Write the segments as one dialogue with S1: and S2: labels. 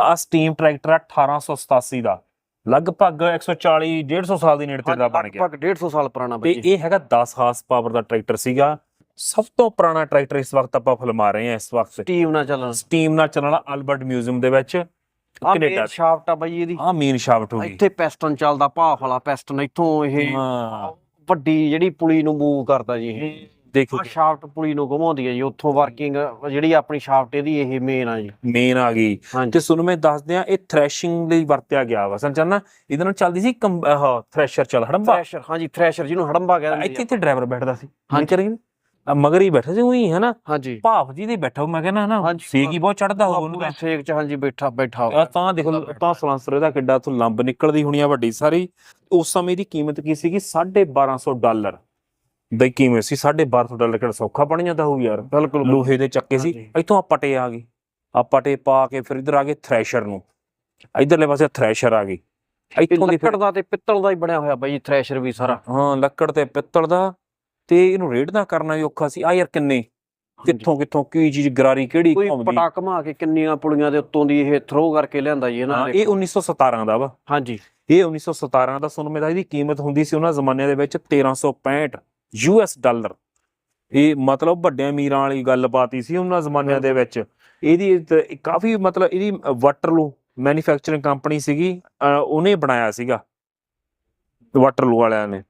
S1: ਆ steam tractor ਆ 1887 ਦਾ। ਲਗਭਗ 140 150 ਸਾਲ ਦੀ ਨੇੜੇ ਤੇ ਦਾ ਬਣ ਗਿਆ।
S2: ਲਗਭਗ 150 ਸਾਲ ਪੁਰਾਣਾ ਬਾਈ
S1: ਇਹ ਹੈਗਾ 10 ਹਾਰਸ ਪਾਵਰ ਦਾ ਟਰੈਕਟਰ ਸੀਗਾ। ਸਭ ਤੋਂ ਪੁਰਾਣਾ ਟਰੈਕਟਰ ਇਸ ਵਕਤ ਆਪਾਂ ਫਿਲਮਾ ਰਹੇ ਹਾਂ ਇਸ ਵਕਤ।
S2: ਟੀਮ ਨਾਲ ਚੱਲਣ।
S1: ਸਟੀਮ ਨਾਲ ਚੱਲਣ ਵਾਲਾ ਅਲਬਰਟ ਮਿਊਜ਼ੀਅਮ ਦੇ ਵਿੱਚ। ਕੈਨੇਡਾ
S2: ਸ਼ਾਫਟ ਆ ਬਾਈ ਇਹਦੀ।
S1: ਆ ਮੇਨ ਸ਼ਾਫਟ ਹੋ ਗਈ।
S2: ਇੱਥੇ ਪੈਸਟਨ ਚੱਲਦਾ ਭਾਫ ਵਾਲਾ ਪੈਸਟਨ ਇੱਥੋਂ ਇਹ
S1: ਹਾਂ।
S2: ਵੱਡੀ ਜਿਹੜੀ ਪੁਲੀ ਨੂੰ ਮੂਵ ਕਰਦਾ ਜੀ ਇਹ।
S1: ਦੇਖੋ
S2: ਆ ਸ਼ਾਫਟ ਪੁਲੀ ਨੂੰ ਘੁਮਾਉਂਦੀ ਹੈ ਜੀ ਉੱਥੋਂ ਵਰਕਿੰਗ ਜਿਹੜੀ ਆਪਣੀ ਸ਼ਾਫਟ ਇਹਦੀ ਇਹ ਮੇਨ ਆ ਜੀ।
S1: ਮੇਨ ਆ ਗਈ। ਤੇ ਤੁਹਾਨੂੰ ਮੈਂ ਦੱਸ ਦਿਆਂ ਇਹ ਥ੍ਰੈਸ਼ਿੰਗ ਲਈ ਵਰਤਿਆ ਗਿਆ ਵਾ। ਚ ਨਾ ਇਹਦੇ ਨਾਲ ਚੱਲਦੀ ਸੀ ਆਹ ਥ੍ਰੈਸ਼ਰ ਚੱਲ ਹੜੰਬਾ?
S2: ਥ੍ਰੈਸ਼ਰ ਹਾਂਜੀ ਥ੍ਰੈਸ਼ਰ ਜਿਹਨੂੰ ਹੜੰਬਾ ਕਹਿੰਦੇ
S1: ਇੱਥੇ ਇੱਥੇ ਡਰਾਈਵਰ ਬੈਠਦਾ ਸੀ।
S2: ਹਾਂਜੀ।
S1: ਆ ਮਗਰ ਹੀ ਬੈਠਾ ਸੀ ਉਹੀ ਹੈ ਨਾ
S2: ਹਾਂਜੀ।
S1: ਭਾਫ ਜੀ ਦੇ ਬੈਠਾ ਮੈਂ ਕਹਿੰਦਾ ਨਾ। ਸੇਕ ਹੀ ਬਹੁਤ ਚੜਦਾ ਹੋਊ ਉਹਨੂੰ
S2: ਸੇਕ ਚ ਹਾਂਜੀ ਬੈਠਾ ਬੈਠਾ
S1: ਆ ਤਾਂ ਦੇਖੋ ਤਾਂ ਸਲਾਂਸਰ ਇਹਦਾ ਕਿੱਡਾ ਤੋਂ ਲੰਬ ਨਿਕਲਦੀ ਹੋਣੀ ਆ ਵੱਡੀ ਸਾਰੀ। ਉਸ ਸਮੇਂ ਦੀ ਕੀਮਤ ਕੀ ਸੀਗੀ? 1250 ਡਾਲਰ। ਦੀ ਕੀਮਤ ਸੀ? 1250 ਡਾਲਰ ਕਿਹੜਾ ਸੌਖਾ ਬਣ ਜਾਂਦਾ ਹੋਊ ਯਾਰ।
S2: ਬਿਲਕੁਲ
S1: ਲੋਹੇ ਦੇ ਚੱਕੇ ਸੀ। ਇੱਥੋਂ ਆ ਪਟੇ ਆ ਗਏ। ਆ ਪਟੇ ਪਾ ਕੇ ਫਿਰ ਇਧਰ ਆ ਗਏ ਥ੍ਰੈਸ਼ਰ ਨੂੰ। ਇਧਰਲੇ ਪਾਸੇ ਥ੍ਰੈਸ਼ਰ ਆ ਗਈ। ਇੱਥੋਂ ਦੀ
S2: ਲੱਕੜ ਦਾ ਤੇ ਪਿੱਤਲ ਦਾ ਹੀ ਬਣਿਆ ਹੋਇਆ ਬਾਈ ਥ੍ਰੈਸ਼ਰ ਵੀ ਸਾਰਾ।
S1: ਹਾਂ ਲੱਕੜ ਤੇ ਪਿੱਤਲ ਦਾ ਤੇ ਇਹਨੂੰ ਰੇੜਨਾ ਕਰਨਾ ਵੀ ਔਖਾ ਸੀ। ਆ ਯਾਰ ਕਿੰਨੇ? ਕਿੱਥੋਂ ਕਿੱਥੋਂ ਕੀ ਚੀਜ਼ ਗਰਾਰੀ ਕਿਹੜੀ
S2: ਕੋਈ
S1: ਘੁੰਮਦੀ
S2: ਪਟਾ ਘਮਾ ਕੇ ਕਿੰਨੀਆਂ ਪੁਲੀਆਂ ਦੇ ਉੱਤੋਂ ਦੀ ਇਹ ਥਰੋ ਕਰਕੇ ਲਿਆਂਦਾ ਜੀ ਇਹਨਾਂ ਨੇ।
S1: ਇਹ 1917 ਦਾ ਵਾ।
S2: ਹਾਂਜੀ।
S1: ਇਹ 1917 ਦਾ ਸੁਣ ਮੇਰਾ ਇਹਦੀ ਕੀਮਤ ਹੁੰਦੀ ਸੀ ਉਹਨਾਂ ਜ਼ਮਾਨਿਆਂ ਦੇ ਵਿੱਚ 1365 ਯੂਐਸ ਡਾਲਰ ਇਹ ਮਤਲਬ ਵੱਡਿਆਂ ਅਮੀਰਾਂ ਵਾਲੀ ਗੱਲਬਾਤ ਹੀ ਸੀ ਉਹਨਾਂ ਜ਼ਮਾਨਿਆਂ ਦੇ ਵਿੱਚ। ਇਹਦੀ ਤੇ ਕਾਫੀ ਮਤਲਬ ਇਹਦੀ ਵਾਟਰਲੂ ਮੈਨੂਫੈਕਚਰਿੰਗ ਕੰਪਨੀ ਸੀਗੀ, ਅਹ ਉਹਨੇ ਬਣਾਇਆ ਸੀਗਾ। ਵਾਟਰਲੂ ਵਾਲਿਆਂ ਨੇ।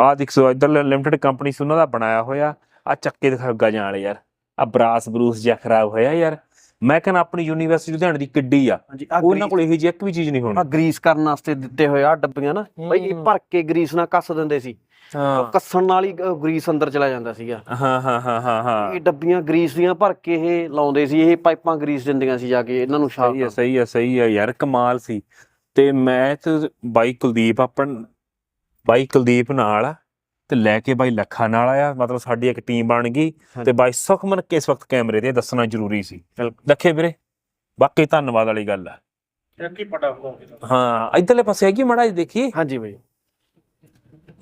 S1: ਆਹ ਦੇਖੋ ਇਧਰ ਲਿਮਟਿਡ ਕੰਪਨੀ ਸੀ, ਉਹਨਾਂ ਦਾ ਬਣਾਇਆ ਹੋਇਆ। ਆ ਚੱਕੇ ਦਿਖਾ ਗਾਜਾਂ ਵਾਲੇ ਯਾਰ। ਆ ਬਰਾਸ ਬਰੂਸ ਜਿਹਾ ਖਰਾਬ ਹੋਇਆ ਯਾਰ। ਮੈਂ ਕਹਿੰਦਾ ਆਪਣੀ ਯੂਨੀਵਰਸਿਟੀ ਲੁਧਿਆਣੇ ਦੀ ਕਿੱਡੀ ਆ।
S2: ਹਾਂਜੀ ਆ
S1: ਉਹਨਾਂ ਕੋਲ ਇਹੋ ਜਿਹੀ ਇੱਕ ਵੀ ਚੀਜ਼ ਨਹੀਂ ਹੋਣੀ।
S2: ਆ ਗਰੀਸ ਕਰਨ ਵਾਸਤੇ ਦਿੱਤੇ ਹੋਏ ਆ ਡੱਬੀਆਂ ਨਾ। ਬਾਈ ਇਹ। ਭਰ ਕੇ ਗਰੀਸ ਨਾਲ ਕੱਸ ਦਿੰਦੇ ਸੀ।
S1: ਹਾਂ।
S2: ਕੱਸਣ ਨਾਲ ਹੀ ਗਰੀਸ ਅੰਦਰ ਚਲਾ ਜਾਂਦਾ ਸੀਗਾ।
S1: ਹਾਂ ਹਾਂ ਹਾਂ ਹਾਂ ਹਾਂ।
S2: ਇਹ ਡੱਬੀਆਂ ਗਰੀਸ ਦੀਆਂ ਭਰ ਕੇ ਇਹ ਲਾਉਂਦੇ ਸੀ। ਇਹ ਪਾਈਪਾਂ ਗਰੀਸ ਦਿੰਦੀਆਂ ਸੀ ਜਾ ਕੇ ਇਹਨਾਂ ਨੂੰ
S1: ਸਹੀ ਹੈ ਸਹੀ ਹੈ ਸਹੀ ਹੈ ਯਾਰ ਕਮਾਲ ਸੀ। ਤੇ ਮੈਂ ਤੇ ਬਾਈ ਕੁਲਦੀਪ ਆਪਣ ਬਾਈ ਕੁਲਦੀਪ ਨਾਲ ਆ। ਤੇ ਲੈ ਕੇ ਬਾਈ ਲੱਖਾ ਨਾਲ ਆਇਆ ਮਤਲਬ ਸਾਡੀ ਇੱਕ ਟੀਮ ਬਣ ਗਈ ਤੇ। ਬਾਈ ਸੁਖਮਨ ਕਿਸ ਵਕਤ ਕੈਮਰੇ ਤੇ ਦੱਸਣਾ ਜ਼ਰੂਰੀ ਸੀ। ਦੇਖੇ ਵੀਰੇ। ਬਾਕੀ ਧੰਨਵਾਦ ਵਾਲੀ ਗੱਲ
S3: ਹੀ ਪਟਾ ਹੋਗੇ
S1: ਹਾਂ ਇਧਰਲੇ ਪਾਸੇ ਹੈਗੀ ਮੜਾ ਜੀ ਦੇਖੀ
S2: ਹਾਂਜੀ ਬਾਈ।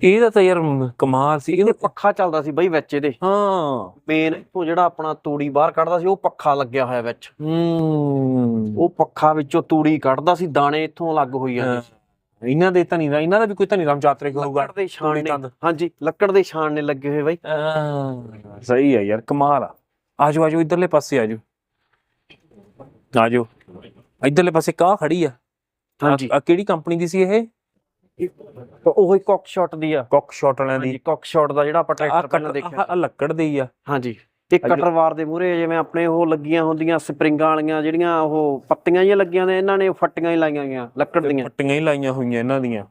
S1: ਇਹਦਾ ਤਾਂ ਯਾਰ ਕਮਾਲ ਸੀ।
S2: ਇਹਦੇ
S1: ਇਹਨੂੰ
S2: ਪੱਖਾ ਚੱਲਦਾ ਸੀ ਬਾਈ ਵਿੱਚ ਇਹਦੇ।
S1: ਹਾਂ।
S2: ਮੇਨ ਇੱਥੋਂ ਜਿਹੜਾ ਆਪਣਾ ਤੂੜੀ ਬਾਹਰ ਕੱਢਦਾ ਸੀ ਉਹ ਪੱਖਾ ਲੱਗਿਆ ਹੋਇਆ ਵਿੱਚ।
S1: ਹੂੰ।
S2: ਉਹ ਪੱਖਾ ਵਿੱਚੋਂ ਤੂੜੀ ਕੱਢਦਾ ਸੀ ਦਾਣੇ ਇੱਥੋਂ ਅਲੱਗ ਹੋਈ ਜਾਂਦੇ ਸੀ।
S1: ਇਹਨਾਂ ਦੇ ਤਾਂ ਨਹੀਂ ਇਹਨਾਂ ਦਾ ਵੀ ਕੋਈ ਤਾਂ ਨਹੀਂ ਰਾਮ ਚਾਤਰੇ ਹੋਊਗਾ।
S2: ਲੱਕੜ ਦੇ ਛਾਣ ਨੇ। ਹਾਂਜੀ ਲੱਕੜ ਦੇ ਛਾਣ ਨੇ ਲੱਗੇ ਹੋਏ ਬਾਈ।
S1: ਸਹੀ ਹੈ ਯਾਰ ਕਮਾਲ ਆ। ਆਜੋ ਆਜੋ ਇਧਰਲੇ ਪਾਸੇ ਆਜੋ। ਆਜੋ। ਇਧਰਲੇ ਪਾਸੇ ਕਾ ਖੜੀ ਆ?
S2: ਹਾਂਜੀ।
S1: ਆ ਕਿਹੜੀ ਕੰਪਨੀ ਦੀ ਸੀ ਇਹ?
S2: ਉਹ ਹੀ ਕੁੱਕ ਸ਼ਾਟ ਦੀ ਆ।
S1: ਕੁੱਕ ਸ਼ਾਟ ਵਾਲਿਆਂ ਦੀ।
S2: ਕੁੱਕ ਸ਼ਾਟ ਦਾ ਜਿਹੜਾ ਆਪਾਂ
S1: ਆ
S2: ਟਰੈਕਟਰ ਪਹਿਲਾਂ ਦੇਖਿਆ
S1: ਆ ਲੱਕੜ ਦੀ ਆ।
S2: ਹਾਂਜੀ। ਤੇ
S1: ਹਾਂਜੀ।
S2: ਕਟਰ ਵਾਰ ਦੇ ਮੂਹਰੇ ਜਿਵੇਂ ਆਪਣੇ ਉਹ ਲੱਗੀਆਂ ਹੁੰਦੀਆਂ ਸਪਰਿੰਗਾਂ ਵਾਲੀਆਂ ਜਿਹੜੀਆਂ ਉਹ ਪੱਤੀਆਂ ਜਿਹੀਆਂ ਲੱਗੀਆਂ ਨੇ ਇਹਨਾਂ ਨੇ ਫੱਟੀਆਂ ਹੀ ਲਾਈਆਂ ਗਈਆਂ ਲੱਕੜ ਦੀਆਂ।
S1: ਪੱਟੀਆਂ ਹੀ ਲਾਈਆਂ ਹੋਈਆਂ ਇਹਨਾਂ ਦੀਆਂ।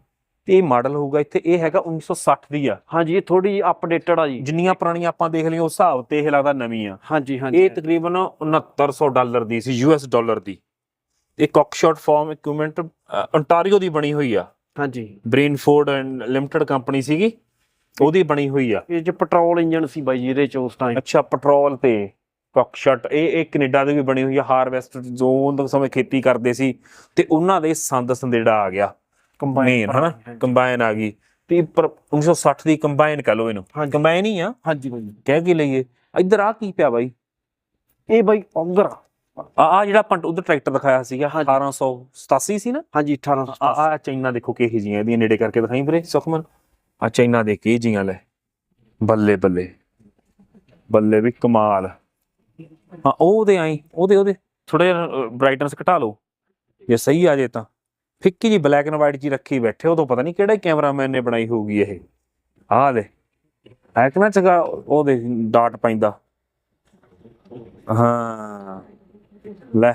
S1: ਤੇ ਇਹ ਮਾਡਲ ਹੋਊਗਾ ਇੱਥੇ ਇਹ ਹੈਗਾ 1960 ਦੀ ਆ।
S2: ਹਾਂਜੀ ਇਹ ਥੋੜੀ ਅਪਡੇਟਡ ਆ ਜੀ।
S1: ਜਿੰਨੀਆਂ ਪੁਰਾਣੀਆਂ ਆਪਾਂ ਦੇਖ ਲਈਆਂ ਉਸ ਹਿਸਾਬ ਤੇ ਇਹ ਲੱਗਦਾ ਨਵੀਂ ਆ।
S2: ਹਾਂਜੀ ਹਾਂਜੀ।
S1: ਇਹ ਤਕਰੀਬਨ 6900 ਡਾਲਰ ਦੀ ਸੀ ਯੂਐਸ ਡਾਲਰ ਦੀ। ਇਹ ਕੁੱਕ ਸ਼ਾਟ ਫਾਰਮ ਇਕਵਿਪਮੈਂਟ ontario ਦੀ ਬਣੀ ਹੋਈ ਆ।
S2: ਹਾਂਜੀ।
S1: ਬ੍ਰੇਨਫੋਰਡ ਐਂਡ ਲਿਮਟਿਡ ਕੰਪਨੀ ਸੀਗੀ। ਉਹਦੀ ਬਣੀ ਹੋਈ ਆ।
S2: ਇਹ ਚ ਪੈਟਰੋਲ ਇੰਜਨ ਸੀ ਬਾਈ ਜੀ ਇਹਦੇ ਚ ਉਸ ਟਾਈਮ
S1: ਅੱਛਾ ਪੈਟਰੋਲ ਤੇ ਕੁੱਕਸ਼ਟ ਇਹ ਇਹ ਕੈਨੇਡਾ ਦੀ ਵੀ ਬਣੀ ਹੋਈ ਆ ਹਾਰਵੈਸਟ ਜ਼ੋਨ ਦੇ ਸਮੇਂ ਖੇਤੀ ਕਰਦੇ ਸੀ ਤੇ ਉਹਨਾਂ ਦੇ ਸੰਦ ਸੰਦੇੜਾ ਆ ਗਿਆ। ਮੇਨ ਹਨਾ? ਕੰਬਾਈਨ ਆ ਗਈ। ਤੇ ਪਰ 1960 ਦੀ ਕੰਬਾਈਨ ਕਹ ਲਓ ਇਹਨੂੰ। ਕੰਬਾਈਨ ਹੀ ਆ।
S2: ਹਾਂਜੀ ਬਾਈ
S1: ਕਹਿ ਕੀ ਲਈਏ? ਇੱਧਰ ਆ ਕੀ ਪਿਆ ਬਾਈ?
S2: ਇਹ ਬਾਈ ਔਗਰ।
S1: ਆ ਜਿਹੜਾ ਆਪਾਂ ਉਧਰ ਟਰੈਕਟਰ ਦਿਖਾਇਆ ਸੀਗਾ
S2: ਹਾਂਜੀ।
S1: 1887 ਸੀ ਨਾ?
S2: ਹਾਂਜੀ 1800
S1: ਆ ਆ ਚਾਈਨਾ ਦੇਖੋ ਕਿਹੀ ਜੀਆਂ ਇਹਦੀਆਂ ਨੇੜੇ ਕਰਕੇ ਦਿਖਾਈ ਵੀਰੇ ਸੁਖਮਨ। ਆ ਚਾਈਨਾ ਦੇ ਕੀ ਜੀਆਂ ਲੈ? ਬੱਲੇ ਬੱਲੇ। ਬੱਲੇ ਵੀ ਕਮਾਲ। ਹਾਂ ਉਹਦੇ ਆਈ ਉਹਦੇ ਉਹਦੇ ਥੋੜੇ ਬ੍ਰਾਈਟਨੈਸ ਘਟਾ ਲਓ। ਜੇ ਸਹੀ ਆ ਜੇ ਤਾਂ। ਫਿੱਕੀ ਜੀ ਬਲੈਕ ਐਂਡ ਵਾਈਟ ਜੀ ਰੱਖੀ ਬੈਠੇ ਉਦੋਂ ਪਤਾ ਨਹੀਂ ਕਿਹੜੇ ਕੈਮਰਾਮੈਨ ਨੇ ਬਣਾਈ ਹੋਊਗੀ ਇਹ। ਆਹ ਦੇ ਹੈ ਕਿ ਨਾ ਚਗਾ ਉਹਦੇ ਡਾਟ ਪੈਂਦਾ। ਹਾਂ। ਲੈ,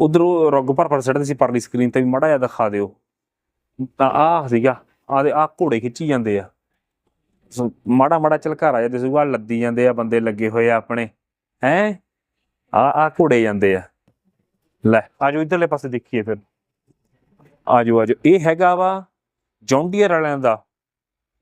S1: ਉਧਰੋਂ ਰੁੱਗ ਭਰ ਭਰ ਸੜਦੇ ਸੀ, ਪਰਲੀ ਸਕਰੀਨ ਤੇ ਵੀ ਮੜਾ ਜਿਹਾ ਦਿਖਾ ਦਿਓ। ਤਾਂ ਆਹ ਸੀਗਾ। ਆਹ ਦੇ ਆਹ ਘੋੜੇ ਖਿੱਚੀ ਜਾਂਦੇ ਆ। ਮਾੜਾ ਮਾੜਾ ਝਲਕਾਰਾ ਜਿਹਾ ਦਿਸੂਗਾ ਲੱਦੀ ਜਾਂਦੇ ਆ ਬੰਦੇ ਲੱਗੇ ਹੋਏ ਆ ਆਪਣੇ। ਹੈ? ਆ ਆ ਘੋੜੇ ਜਾਂਦੇ ਆ। ਲੈ ਆਜੋ ਇਧਰਲੇ ਪਾਸੇ ਦੇਖੀਏ ਫਿਰ। ਆਜੋ ਆਜੋ। ਇਹ ਹੈਗਾ ਵਾ ਜੌਂਡੀਅਰ ਵਾਲਿਆਂ ਦਾ।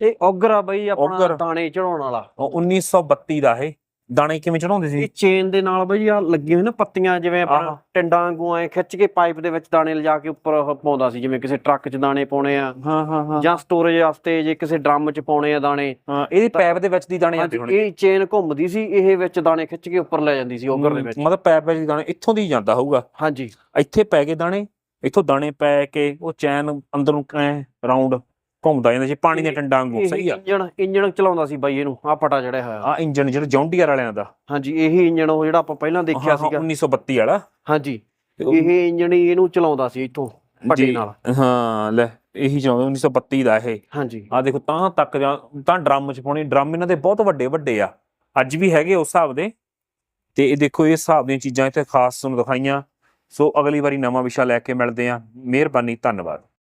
S2: ਇਹ ਔਗਰ ਆ ਬਾਈ ਆਪਣਾ। ਦਾਣੇ ਚੜਾਉਣ ਵਾਲਾ।
S1: ਉਹ 1932 ਦਾ ਇਹ। ਦਾਣੇ ਕਿਵੇਂ ਚੜਾਉਂਦੇ ਸੀ?
S2: ਇਹ ਚੇਨ ਦੇ ਨਾਲ ਬਈ ਆ ਲੱਗੀਆਂ ਹੋਈਆਂ ਨਾ ਪੱਤੀਆਂ ਜਿਵੇਂ ਆਪਣਾ। ਟਿੰਡਾਂ ਵਾਂਗੂ ਐ ਖਿੱਚ ਕੇ ਪਾਈਪ ਦੇ ਵਿੱਚ ਦਾਣੇ ਲਿਜਾ ਕੇ ਉੱਪਰ ਉਹ ਪਾਉਂਦਾ ਸੀ ਜਿਵੇਂ ਕਿਸੇ ਟਰੱਕ 'ਚ ਦਾਣੇ ਪਾਉਣੇ ਆ।
S1: ਹਾਂ ਹਾਂ ਹਾਂ।
S2: ਜਾਂ ਸਟੋਰੇਜ ਵਾਸਤੇ ਜੇ ਕਿਸੇ ਡਰਮ 'ਚ ਪਾਉਣੇ ਆ ਦਾਣੇ।
S1: ਹਾਂ ਇਹਦੀ ਪੈਪ ਦੇ ਵਿੱਚ ਦੀ ਦਾਣੇ ਜਾਂਦੇ
S2: ਇਹ ਚੇਨ ਘੁੰਮਦੀ ਸੀ ਇਹ ਵਿੱਚ ਦਾਣੇ ਖਿੱਚ ਕੇ ਉੱਪਰ ਲੈ ਜਾਂਦੀ ਸੀ ਓਗਰ ਦੇ ਵਿੱਚ।
S1: ਮਤਲਬ ਪੈਪ ਵਿੱਚ ਦਾਣੇ ਇੱਥੋਂ ਦੀ ਜਾਂਦਾ ਹੋਊਗਾ।
S2: ਹਾਂਜੀ।
S1: ਇੱਥੇ ਪੈ ਗਏ ਦਾਣੇ ਇੱਥੋਂ ਦਾਣੇ ਪੈ ਕੇ ਉਹ ਚੈਨ ਅੰਦਰ ਨੂੰ ਐ ਰਾਉਂਡ ਘੁੰਮਦਾ ਜਾਂਦਾ ਸੀ ਪਾਣੀ ਦੇ ਟੰਡਾਂ ਵਾਂਗੂ ਸਹੀ ਆ।
S2: ਇੰਜਣ ਇੰਜਣ ਚਲਾਉਂਦਾ ਸੀ ਬਾਈ ਇਹਨੂੰ ਆ ਪਟਾ ਚੜਿਆ ਹੋਇਆ।
S1: ਆ ਇੰਜਨ ਜਿਹੜਾ ਜੌਂਡੀਅਰ ਵਾਲਿਆਂ ਦਾ।
S2: ਹਾਂਜੀ ਇਹੀ ਇੰਜਣ ਉਹ ਜਿਹੜਾ ਆਪਾਂ ਪਹਿਲਾਂ ਦੇਖਿਆ ਸੀਗਾ।
S1: 1932 ਵਾਲਾ।
S2: ਹਾਂਜੀ ਇਹ ਇੰਜਣ ਹੀ ਇਹਨੂੰ ਚਲਾਉਂਦਾ ਸੀ ਇੱਥੋਂ ਪੱਟੇ ਨਾਲ।
S1: ਹਾਂ ਲੈ ਇਹੀ ਚਲਾਉਂਦਾ 1932 ਦਾ ਇਹ।
S2: ਹਾਂਜੀ।
S1: ਆ ਦੇਖੋ ਤਾਂ ਤੱਕ ਤਾਂ ਡਰਮ ਚ ਪਾਉਣੀ ਡਰਮ ਇਹਨਾਂ ਦੇ ਬਹੁਤ ਵੱਡੇ ਵੱਡੇ ਆ। ਅੱਜ ਵੀ ਹੈਗੇ ਉਸ ਹਿਸਾਬ ਦੇ। ਤੇ ਇਹ ਦੇਖੋ ਇਹ ਹਿਸਾਬ ਦੀਆਂ ਚੀਜ਼ਾਂ ਇੱਥੇ ਖਾਸ ਤੁਹਾਨੂੰ ਦਿਖਾਈਆਂ। ਸੋ ਅਗਲੀ ਵਾਰੀ ਨਵਾਂ ਵਿਸ਼ਾ ਲੈ ਕੇ ਮਿਲਦੇ ਆ ਮਿਹਰਬਾਨੀ ਧੰਨਵਾਦ।